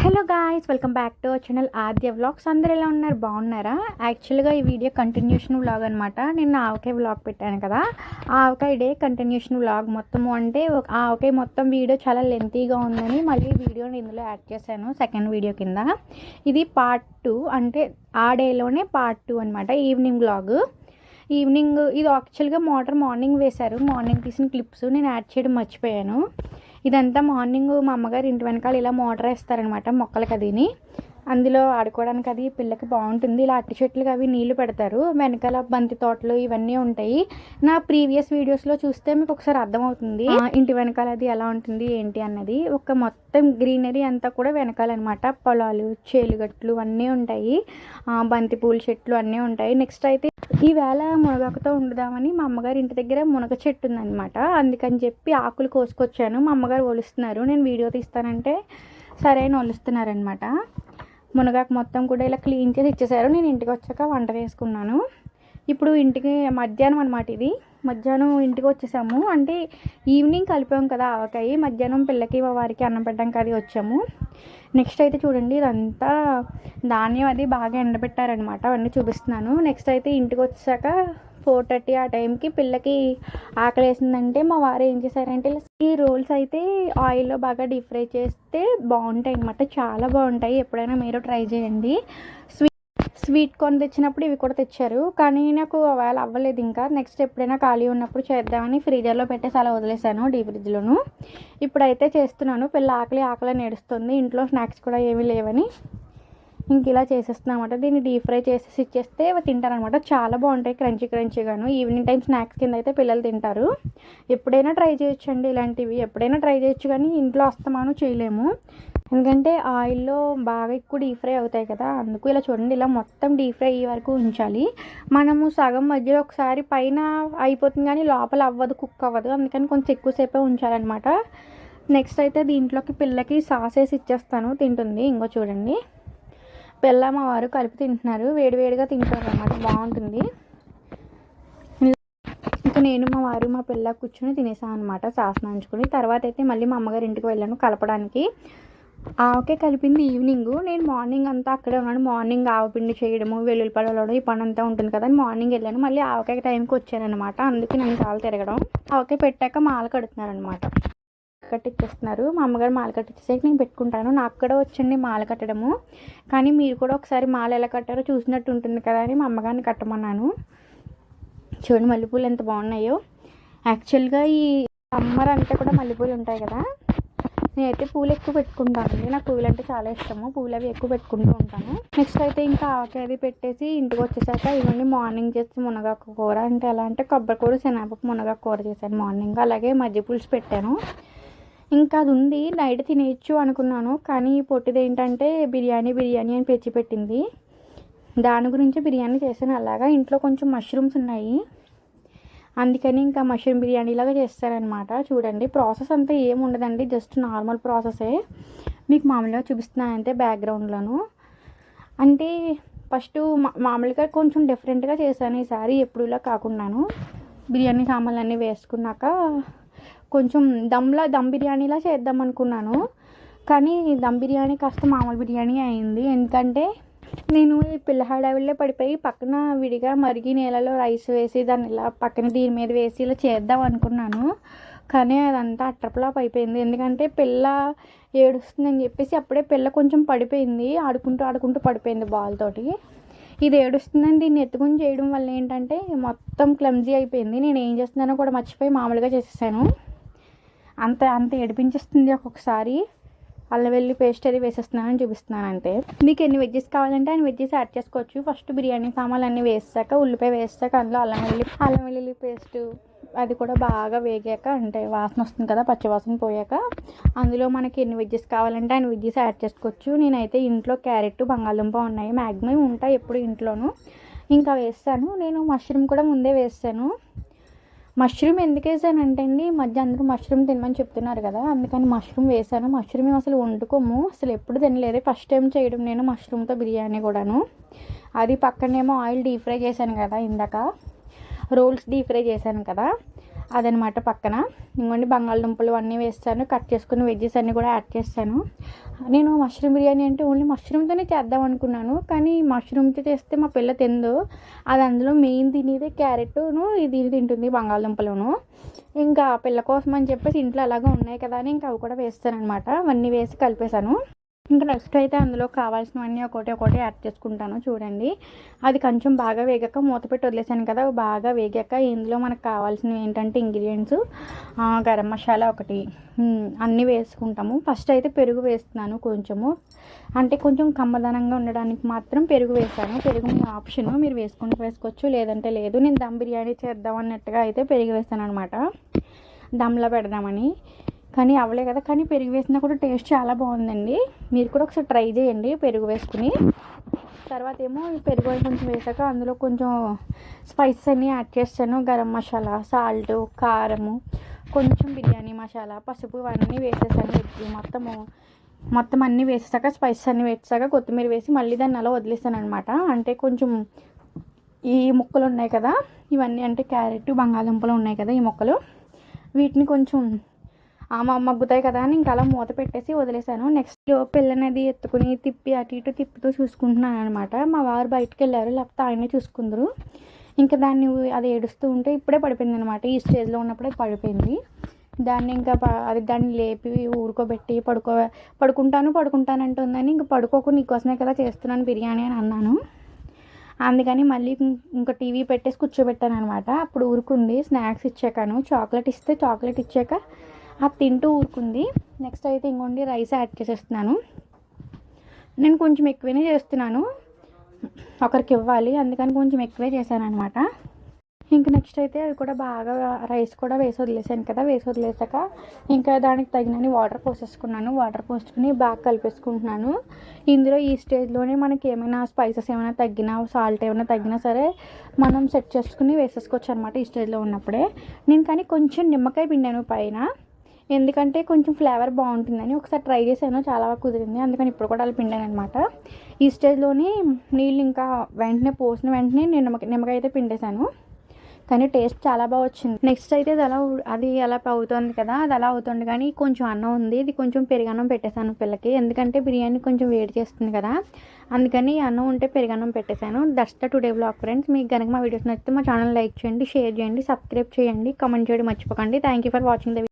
Hello guys welcome back to our channel Aadya vlogs. అందరు ఎలా ఉన్నారు? బాగున్నారా? యాక్చువల్గా ఈ వీడియో కంటిన్యూషన్ వ్లాగ్ అనమాట నేను ఆవకాయ వ్లాగ్ పెట్టాను కదా. ఆవకాయ డే కంటిన్యూషన్ వ్లాగ్ మొత్తము అంటే ఒక- ఆవకాయ మొత్తం వీడియో చాలా లెంతీగా ఉందని మళ్ళీ వీడియోని ఇందులో యాడ్ చేశాను సెకండ్ వీడియో కింద. ఇది పార్ట్ టూ అంటే ఆ డేలోనే పార్ట్ టూ అనమాట ఈవినింగ్ వ్లాగ్ ఈవినింగ్ ఇది యాక్చువల్గా మోటార్ మార్నింగ్ వేశారు. మార్నింగ్ తీసిన క్లిప్స్ నేను యాడ్ చేయడం మర్చిపోయాను. ఇదంతా మార్నింగ్ మా అమ్మగారు ఇంటి వెనకాల ఇలా మోటార్ వేస్తారనమాట మొక్కలకి అదిని. అందులో ఆడుకోవడానికి అది పిల్లకి బాగుంటుంది. ఇలా అట్టి చెట్లకి అవి నీళ్ళు పెడతారు. వెనకాల బంతి తోటలు ఇవన్నీ ఉంటాయి. నా ప్రీవియస్ వీడియోస్లో చూస్తే మీకు ఒకసారి అర్థమవుతుంది. ఇంటి వెనకాల అది ఎలా ఉంటుంది ఏంటి అన్నది. ఒక మొత్తం గ్రీనరీ అంతా కూడా వెనకాల అనమాట పొలాలు చేలుగట్లు అన్నీ ఉంటాయి. బంతి పూల చెట్లు అన్నీ ఉంటాయి. నెక్స్ట్ అయితే ఈవేళ మునగాకుతో వండుదామని మా అమ్మగారి ఇంటి దగ్గర మునగ చెట్టు ఉందన్నమాట అందుకని చెప్పి ఆకులు కోసుకొచ్చాను. మా అమ్మగారు ఒలుస్తున్నారు. నేను వీడియో తీస్తానంటే సరే అని ఒలుస్తున్నారనమాట. మునగాకు మొత్తం కూడా ఇలా క్లీన్ చేసి ఇచ్చేసారు. నేను ఇంటికి వచ్చాక వంట వేసుకున్నాను ఇప్పుడు ఇంటికి మధ్యాహ్నం అనమాట ఇది. మధ్యాహ్నం ఇంటికి వచ్చేసాము. అంటే ఈవినింగ్ కలిపాము కదా ఆవకాయ. మధ్యాహ్నం పిల్లకి మా వారికి అన్నం పెట్టడానికి అది వచ్చాము. నెక్స్ట్ అయితే చూడండి ఇదంతా ధాన్యం అది బాగా ఎండబెట్టారనమాట అవన్నీ చూపిస్తున్నాను. నెక్స్ట్ అయితే ఇంటికి వచ్చాక ఫోర్ థర్టీ ఆ టైంకి పిల్లకి ఆకలి వేసిందంటే మా వారు ఏం చేశారంటే ఈ రోల్స్ అయితే ఆయిల్లో బాగా డీప్ ఫ్రై చేస్తే బాగుంటాయి అనమాట చాలా బాగుంటాయి ఎప్పుడైనా మీరు ట్రై చేయండి. స్వీట్ స్వీట్ కార్న్ తెచ్చినప్పుడు ఇవి కూడా తెచ్చారు కానీ నాకు అవేళ అవ్వలేదు ఇంకా. నెక్స్ట్ ఎప్పుడైనా ఖాళీ ఉన్నప్పుడు చేద్దామని ఫ్రీజర్లో పెట్టేసి అలా వదిలేసాను డీ ఫ్రిడ్జ్లోను. ఇప్పుడైతే చేస్తున్నాను పిల్ల ఆకలి ఆకలి నేడుస్తుంది ఇంట్లో స్నాక్స్ కూడా ఏమీ లేవని. ఇంక ఇలా చేసేస్తున్నామన్నమాట. దీన్ని డీప్ ఫ్రై చేసేసి ఇచ్చేస్తే తింటారనమాట చాలా బాగుంటాయి క్రంచీ క్రంచీగాను ఈవినింగ్ టైం స్నాక్స్ కింద అయితే పిల్లలు తింటారు. ఎప్పుడైనా ట్రై చేయొచ్చండి ఇలాంటివి. ఎప్పుడైనా ట్రై చేయొచ్చు కానీ ఇంట్లో వస్తామాను చేయలేము. ఎందుకంటే ఆయిల్లో బాగా ఎక్కువ డీప్ ఫ్రై అవుతాయి కదా. అందుకు ఇలా చూడండి ఇలా మొత్తం డీప్ ఫ్రై అయ్యే వరకు ఉంచాలి. మనము సగం మధ్యలో ఒకసారి పైన అయిపోతుంది కానీ లోపల అవ్వదు కుక్ అవ్వదు. అందుకని కొంచెం ఎక్కువసేపే ఉంచాలన్నమాట. నెక్స్ట్ అయితే దీంట్లోకి పిల్లకి సాస్ వేసి ఇచ్చేస్తాను. తింటుంది. ఇంకో చూడండి. పిల్ల కలిపి తింటున్నారు. వేడివేడిగా తింటారు అన్నమాట బాగుంటుంది. ఇంకా నేను మా వారు మా పిల్ల కూర్చొని తినేసాను అనమాట శాసనంచుకుని తర్వాత అయితే మళ్ళీ మా అమ్మగారి ఇంటికి వెళ్ళాను కలపడానికి. ఆవకే కలిపింది ఈవినింగ్ నేను మార్నింగ్ అంతా అక్కడే ఉన్నాను. మార్నింగ్ ఆవపిండి చేయడము వెల్లుల్లిపడడం ఈ పని అంతా ఉంటుంది కదా అని మార్నింగ్ వెళ్ళాను. మళ్ళీ ఆవకాయ టైంకి వచ్చానమాట అందుకే నేను చాలా తిరగడం. ఆవకాయ పెట్టాక మాల కడుతున్నారనమాట కట్టిచ్చేస్తున్నారు. మా అమ్మగారు మాల కట్టించేసాక నేను పెట్టుకుంటాను. నాకు కూడా వచ్చండి మాల కట్టడము. కానీ మీరు కూడా ఒకసారి మాల ఎలా కట్టారో చూసినట్టు ఉంటుంది కదా అని మా అమ్మగారిని కట్టమన్నాను. చూడండి మల్లెపూలు ఎంత బాగున్నాయో. యాక్చువల్గా ఈ సమ్మర్ అంతా కూడా మల్లెపూలు ఉంటాయి కదా. నేనైతే పూలు ఎక్కువ పెట్టుకుంటాను. నాకు పూలు అంటే చాలా ఇష్టము. పూలు అవి ఎక్కువ పెట్టుకుంటూ ఉంటాను. నెక్స్ట్ అయితే ఇంకా ఆవకాయ అది పెట్టేసి ఇంటికి వచ్చేసాక ఇవన్నీ మార్నింగ్ చేసి మునగాకు కూర అంటే ఎలా అంటే కొబ్బరి కూర శనగపప్పు మునగాకు కూర చేశాను మార్నింగ్. అలాగే మజ్జి పులుసు పెట్టాను. ఇంకా అది ఉంది నైట్ తినేయచ్చు అనుకున్నాను. కానీ పొట్టిది ఏంటంటే బిర్యానీ బిర్యానీ అని పెంచి పెట్టింది. దాని గురించి బిర్యానీ చేశాను. అలాగా ఇంట్లో కొంచెం మష్రూమ్స్ ఉన్నాయి. అందుకని ఇంకా మష్రూమ్ బిర్యానీ లాగా చేస్తారనమాట చూడండి ప్రాసెస్ అంతా ఏం ఉండదండి జస్ట్ నార్మల్ ప్రాసెసే మీకు మామూలుగా చూపిస్తున్నాను అంతే బ్యాక్గ్రౌండ్లోను అంటే ఫస్ట్ మా- మామూలుగా కొంచెం డిఫరెంట్గా చేశాను ఈసారి ఎప్పుడులా కాకుండాను. బిర్యానీ సామాన్లు అన్నీ వేసుకున్నాక కొంచెం దమ్లా దమ్ బిర్యానీలా చేద్దాం అనుకున్నాను. కానీ దమ్ బిర్యానీ కాస్త మామూలు బిర్యానీ అయింది. ఎందుకంటే నేను ఈ పిల్ల పడిపోయి పక్కన విడిగా మరిగి నీళ్ళలో రైస్ వేసి దాన్ని ఇలా పక్కన దీని మీద వేసి ఇలా చేద్దాం అనుకున్నాను. కానీ అదంతా అట్టప్లాప్ అయిపోయింది. ఎందుకంటే పిల్ల ఏడుస్తుందని చెప్పేసి అప్పుడే పిల్ల కొంచెం పడిపోయింది. ఆడుకుంటూ ఆడుకుంటూ పడిపోయింది బాల్ తోటి. ఇది ఏడుస్తుందని దీన్ని ఎత్తుకుని చేయడం వల్ల ఏంటంటే మొత్తం క్లమ్జీ అయిపోయింది. నేను ఏం చేస్తున్నానో కూడా మర్చిపోయి మామూలుగా చేసేసాను. అంత అంత ఏడిపించేస్తుంది ఒక్కొక్కసారి. అల్లం వెల్లి పేస్ట్ అది వేసేస్తున్నానని చూపిస్తున్నాను అంతే మీకు ఎన్ని వెజ్జెస్ కావాలంటే ఆయన వెజ్జెస్ యాడ్ చేసుకోవచ్చు. ఫస్ట్ బిర్యానీ సామాన్లు అన్నీ వేసాక ఉల్లిపాయ వేసాక అందులో అల్లం వెల్లి అల్లం వెల్లుల్లి పేస్ట్ అది కూడా బాగా వేగాక అంటే వాసన వస్తుంది కదా పచ్చి వాసన పోయాక అందులో మనకి ఎన్ని వెజ్జెస్ కావాలంటే ఆయన వెజ్జెస్ యాడ్ చేసుకోవచ్చు. నేనైతే ఇంట్లో క్యారెట్ బంగాళదుంప ఉన్నాయి. మ్యాక్సిమం ఉంటాయి ఎప్పుడు ఇంట్లోనూ. ఇంకా వేస్తాను. నేను మష్రూమ్ కూడా ముందే వేస్తాను. మష్రూమ్ ఎందుకు వేసానంటే అండి మధ్య అందరూ మష్రూమ్ తినమని చెప్తున్నారు కదా అందుకని మష్రూమ్ వేసాను. మష్రూమ్ అసలు వండుకోము అసలు ఎప్పుడు తినలేదు. ఫస్ట్ టైం చేయడం నేను మష్రూమ్తో బిర్యానీ కూడాను. అది పక్కనేమో ఆయిల్ డీప్ ఫ్రై చేశాను కదా ఇందాక రోల్స్ డీప్ ఫ్రై చేశాను కదా. అదనమాట పక్కన. ఇంకోండి బంగాళదుంపలు అన్నీ వేస్తాను. కట్ చేసుకుని వెజ్జెస్ అన్నీ కూడా యాడ్ చేస్తాను. నేను మష్రూమ్ బిర్యానీ అంటే ఓన్లీ మష్రూమ్తోనే చేద్దాం అనుకున్నాను. కానీ మష్రూమ్తో చేస్తే మా పిల్ల తిందు. అది అందులో మెయిన్ తినేది క్యారెట్ను ఇది తింటుంది బంగాళదుంపలను. ఇంకా పిల్ల కోసం అని చెప్పేసి ఇంట్లో అలాగే ఉన్నాయి కదా అని ఇంకా అవి కూడా వేస్తాను అనమాట అవన్నీ వేసి కలిపేశాను. ఇంకా నెక్స్ట్ అయితే అందులో కావాల్సినవన్నీ ఒకటి ఒకటి యాడ్ చేసుకుంటాను చూడండి. అది కొంచెం బాగా వేగాక మూత పెట్టి వదిలేసాను కదా బాగా వేగాక ఇందులో మనకు కావాల్సినవి ఏంటంటే ఇంగ్రీడియంట్స్ గరం మసాలా ఒకటి అన్నీ వేసుకుంటాము. ఫస్ట్ అయితే పెరుగు వేస్తున్నాను కొంచెము. అంటే కొంచెం కమ్మదనంగా ఉండడానికి మాత్రం పెరుగు వేసాను. పెరుగు మీ ఆప్షన్ మీరు వేసుకుంటూ వేసుకోవచ్చు లేదంటే లేదు. నేను దమ్ బిర్యానీ చేద్దాం అన్నట్టుగా అయితే పెరుగు వేస్తాను అనమాట దమ్లో పెడదామని. కానీ అవలే కదా. కానీ పెరుగు వేసినా కూడా టేస్ట్ చాలా బాగుందండి. మీరు కూడా ఒకసారి ట్రై చేయండి పెరుగు వేసుకుని. తర్వాత ఏమో పెరుగు కొంచెం వేసాక అందులో కొంచెం స్పైసెస్ అన్నీ యాడ్ చేస్తాను. గరం మసాలా సాల్ట్ కారము కొంచెం బిర్యానీ మసాలా పసుపు ఇవన్నీ వేసేసాను. వెజ్జి మొత్తము మొత్తం అన్నీ వేసేసాక స్పైసెస్ అన్నీ వేసాక కొత్తిమీర వేసి మళ్ళీ దాన్ని అలా వదిలేసాను అనమాట అంటే కొంచెం ఈ ముక్కలు ఉన్నాయి కదా. ఇవన్నీ అంటే క్యారెట్ బంగాళదుంపలు ఉన్నాయి కదా ఈ ముక్కలు. వీటిని కొంచెం మగ్గుతాయి కదా అని ఇంకా అలా మూత పెట్టేసి వదిలేసాను నెక్స్ట్ పిల్లనది ఎత్తుకుని తిప్పి అటు ఇటు తిప్పుతూ చూసుకుంటున్నాను అనమాట మా వారు బయటకు వెళ్ళారు లేకపోతే ఆయనే చూసుకుందరు. ఇంకా దాన్ని అది ఏడుస్తూ ఉంటే ఇప్పుడే పడిపోయింది అనమాట ఈ స్టేజ్లో ఉన్నప్పుడే పడిపోయింది. దాన్ని ఇంకా అది దాన్ని లేపి ఊరుకోబెట్టి పడుకో పడుకుంటాను పడుకుంటాను అంటుందని ఇంకా పడుకోకు నీకోసమే కదా చేస్తున్నాను బిర్యానీ అని అన్నాను. అందుకని మళ్ళీ ఇంకా టీవీ పెట్టేసి కూర్చోబెట్టాను అనమాట అప్పుడు ఊరుకుంది స్నాక్స్ ఇచ్చాకను. చాక్లెట్ ఇస్తే చాక్లెట్ ఇచ్చాక అది తింటూ ఊరుకుంది. నెక్స్ట్ అయితే ఇంకోండి రైస్ యాడ్ చేసేస్తున్నాను. నేను కొంచెం ఎక్కువనే చేస్తున్నాను. ఒకరికి ఇవ్వాలి. అందుకని కొంచెం ఎక్కువే చేశాను అనమాట ఇంకా నెక్స్ట్ అయితే అది కూడా బాగా రైస్ కూడా వేసి వదిలేసాను కదా వేసి వదిలేసాక ఇంకా దానికి తగినన్ని వాటర్ పోసేసుకున్నాను. వాటర్ పోసుకుని బాగా కలిపేసుకుంటున్నాను. ఇందులో ఈ స్టేజ్లోనే మనకి ఏమైనా స్పైసెస్ ఏమైనా తగ్గినా సాల్ట్ ఏమైనా తగ్గినా సరే మనం సెట్ చేసుకుని వేసేసుకోవచ్చు అనమాట ఈ స్టేజ్లో ఉన్నప్పుడే. నేను కానీ కొంచెం నిమ్మకాయ పిండాను పైన. ఎందుకంటే కొంచెం ఫ్లేవర్ బాగుంటుందని ఒకసారి ట్రై చేశాను చాలా బాగా కుదిరింది. అందుకని ఇప్పుడు కూడా అలా పిండాను అనమాట ఈ స్టేజ్లోనే నీళ్ళు ఇంకా వెంటనే పోసిన వెంటనే నేను నిమ్మకాయ నిమ్మకాయ అయితే పిండేశాను. కానీ టేస్ట్ చాలా బాగా వచ్చింది. నెక్స్ట్ అయితే అది అలా అది అలా అవుతుంది కదా అది అలా అవుతుంది కానీ కొంచెం అన్నం ఉంది. ఇది కొంచెం పెరుగన్నం పెట్టేశాను పిల్లకి ఎందుకంటే బిర్యానీ కొంచెం వేడి చేస్తుంది కదా. అందుకని అన్నం ఉంటే పెరుగన్నం పెట్టేశాను. That's the today blog friends మీకు కనుక మా వీడియోస్ నచ్చితే మా ఛానల్ లైక్ చేయండి షేర్ చేయండి సబ్స్క్రైబ్ చేయండి కామెంట్ చేయడం మర్చిపోకండి. Thank you for watching the